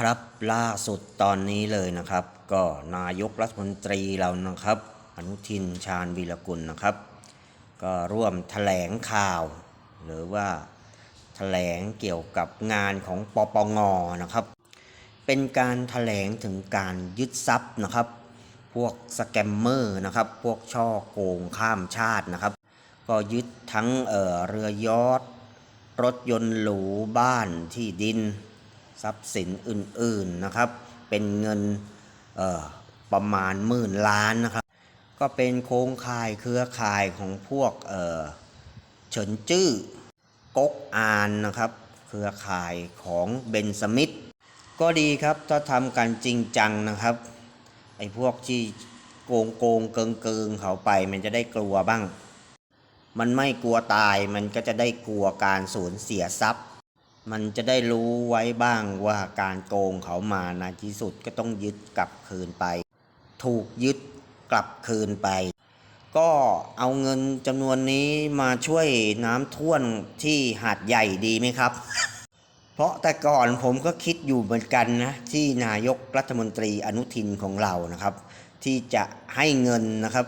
ครับล่าสุดตอนนี้เลยนะครับ ก็นายกรัฐมนตรีเรานะครับ อนุทินชาญวีรกุลนะครับ ก็ร่วมแถลงข่าว หรือว่าแถลงเกี่ยวกับงานของปปงนะครับ เป็นการแถลงถึงการยึดทรัพย์นะครับ พวกสแกมเมอร์นะครับ พวกช่อโกงข้ามชาตินะครับ ก็ยึดทั้งเอ่อเรือ ยอทรถยนต์หรูบ้านที่ดิน ทรัพย์สินอื่นๆนะครับ เป็นเงินประมาณหมื่นล้านนะครับ ก็เป็นโครงข่ายเครือข่ายของพวกเอ่อเฉินจื้อก๊กอานนะครับ เครือข่ายของเบนสมิธก็ดีครับถ้าทำกันจริงจังนะครับไอ้พวกที่โกงโกงเกิงเกิงเขาไปมันจะได้กลัวบ้าง มันไม่กลัวตายมันก็จะได้กลัวการสูญเสียทรัพย์ มันจะได้รู้ไว้บ้างว่าการโกงเขามาในที่สุดก็ต้องยึดกลับคืนไป ถูกยึดกลับคืนไป ก็เอาเงินจำนวนนี้มาช่วยน้ำท่วมที่หาดใหญ่ดีไหมครับ เพราะแต่ก่อนผมก็คิดอยู่เหมือนกันนะ ที่นายกรัฐมนตรีอนุทินของเรานะครับ ที่จะให้เงินนะครับ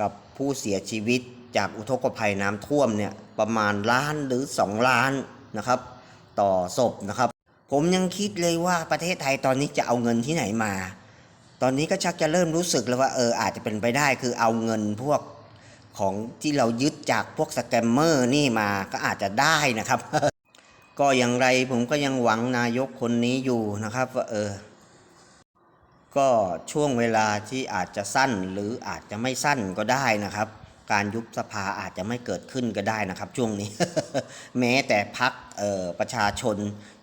กับผู้เสียชีวิตจากอุทกภัยน้ำท่วมเนี่ยประมาณล้านหรือ 2 ล้านนะครับ ต่อศพนะครับ ผมยังคิดเลยว่าประเทศไทยตอนนี้จะเอาเงินที่ไหนมา ตอนนี้ก็ชักจะเริ่มรู้สึกแล้วว่าเอออาจจะเป็นไปได้คือเอาเงินพวกของที่เรายึดจากพวกสแกมเมอร์นี่มาก็อาจจะได้นะครับ ก็อย่างไรผมก็ยังหวังนายกคนนี้อยู่นะครับว่าเออก็ช่วงเวลาที่อาจจะสั้นหรืออาจจะไม่สั้นก็ได้นะครับ การยุบสภาอาจจะไม่เกิดขึ้นก็ได้นะครับ ช่วงนี้ แม้แต่พักประชาชน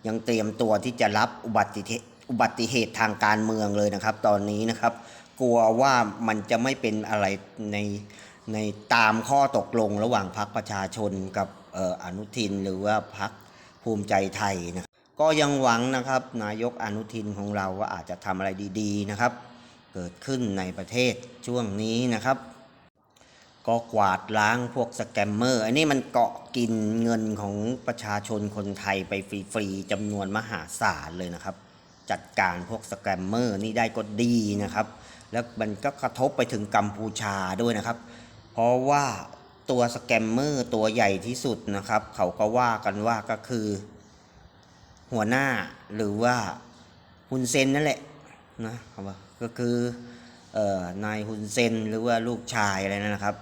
ยังเตรียมตัวที่จะรับอุบัติเหตุอุบัติเหตุทางการเมืองเลยนะครับ ตอนนี้นะครับ กลัวว่ามันจะไม่เป็นอะไรในในตามข้อตกลงระหว่างพักประชาชนกับอออนุทินหรือว่าพักภูมิใจไทยนะก็ยังหวังนะครับ นายกอนุทินของเราว่าอาจจะทำอะไรดี ๆนะครับ เกิดขึ้นในประเทศช่วงนี้นะครับ ก็กวาดล้างพวกสแกมเมอร์ อันนี้มันเกาะกินเงินของประชาชนคนไทยไปฟรีๆจำนวนมหาศาลเลยนะครับ จัดการพวกสแกมเมอร์นี่ได้ก็ดีนะครับ แล้วมันก็กระทบไปถึงกัมพูชาด้วยนะครับ เพราะว่าตัวสแกมเมอร์ตัวใหญ่ที่สุดนะครับ เขาก็ว่ากันว่าก็คือ หัวหน้าหรือว่าฮุนเซนนั่นแหละนะครับก็คือออนายฮุนเซนหรือว่าลูกชายอะไรนะครับ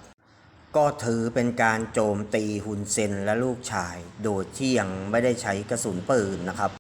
ก็ถือเป็นการโจมตีฮุนเซนและลูกชาย โดยที่ยังไม่ได้ใช้กระสุนปืนนะครับ